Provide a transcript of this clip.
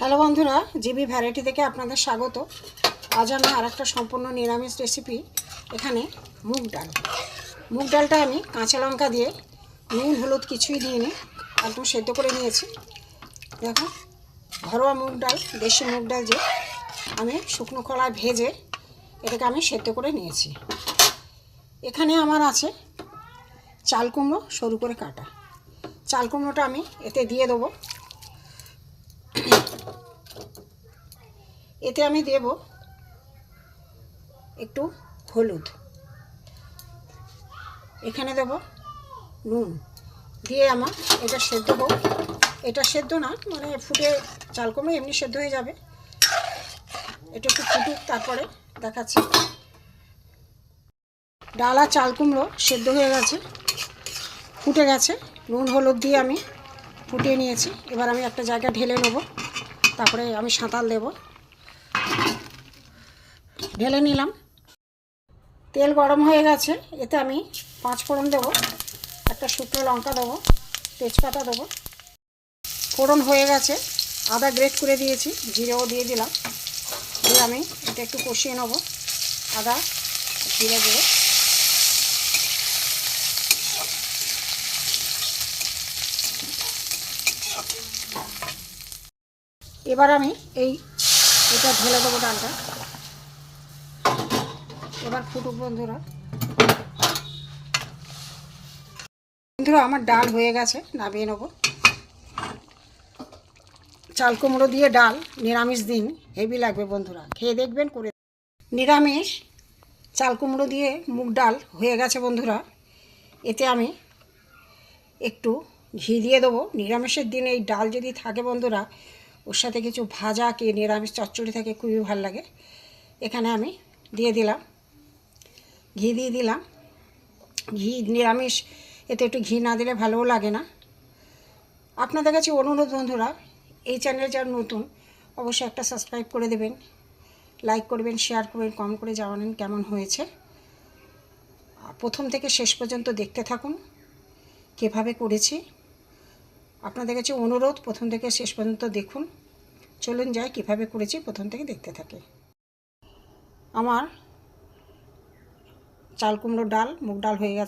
Hello বন্ধুরা, GB variety থেকে আপনাদের স্বাগত। আজ আমি আর একটা সম্পূর্ণ নিরামিষ রেসিপি এখানে মুগ ডাল। মুগ ডালটা আমি কাঁচা লঙ্কা দিয়ে নুন, হলুদ কিছুই দিয়ে নিই একদম সেদ্ধ করে নিয়েছি। দেখো, ঘরোয়া মুগ ডাল, দেশি মুগ ডাল যে আমি শুকনো কলায় ভেজে এটাকে আমি সেদ্ধ করে নিয়েছি। এখানে আমার আছে চাল কুমড়ো, সরু করে কাটা। চাল কুমড়োটা আমি এতে দিয়ে দেবো। এতে আমি দেব একটু হলুদ। এখানে দেব নুন। দিয়ে আমার এটা সেদ্ধ হোক। এটা সেদ্ধ না মানে ফুটে চাল কুমড়ো এমনি সেদ্ধ হয়ে যাবে। এটা একটু ফুটুক তারপরে দেখাচ্ছি। ডাল আর চাল কুমড়ো সেদ্ধ হয়ে গেছে। ফুটে গেছে। নুন, হলুদ দিয়ে আমি ফুটিয়ে নিয়েছি। এবার আমি একটা জায়গায় ঢেলে নেব। তারপরে আমি সাঁতাল দেব। ঢেলে নিলাম। তেল গরম হয়ে গেছে, এতে আমি পাঁচ ফোড়ন দেবো, একটা শুকনো লঙ্কা দেবো, তেজপাতা দেবো। ফোড়ন হয়ে গেছে, আদা গ্রেট করে দিয়েছি, জিরেও দিয়ে দিলাম। দিয়ে আমি এটা একটু কষিয়ে নেব, আদা, জিরে দিয়ে এবার আমি এই, এটা ঢেলে দেবো ডালটা। এবার ফুটুক বন্ধুরা। বন্ধুরা, আমার ডাল হয়ে গেছে, নামিয়ে নেব। চাল কুমড়ো দিয়ে ডাল, নিরামিষ দিন, হেভি লাগবে বন্ধুরা। খেয়ে দেখবেন, করে নিরামিষ চাল কুমড়ো দিয়ে মুগ ডাল হয়ে গেছে বন্ধুরা। এতে আমি একটু ঘি দিয়ে দেবো। নিরামিষের দিনে এই ডাল যদি থাকে বন্ধুরা, ওর সাথে কিছু ভাজা কি নিরামিষ চচ্চড়ি থাকে খুবই ভালো লাগে। এখানে আমি দিয়ে দিলাম ঘি দিয়ে দিলাম। ঘি নিরামিষ, এতে একটু ঘি না দিলে ভালোও লাগে না। আপনাদের কাছে অনুরোধ বন্ধুরা, এই চ্যানেল যার নতুন, অবশ্যই একটা সাবস্ক্রাইব করে দেবেন। লাইক করবেন, শেয়ার করবেন, কম করে জানাবেন কেমন হয়েছে। প্রথম থেকে শেষ পর্যন্ত দেখতে থাকুন, কীভাবে করেছি। আপনাদের কাছে অনুরোধ, প্রথম থেকে শেষ পর্যন্ত দেখুন। চলুন যাই, কীভাবে করেছি, প্রথম থেকে দেখতে থাকে। আমার চাল কুমড়ো ডাল মুগ ডাল হয়ে গেছে।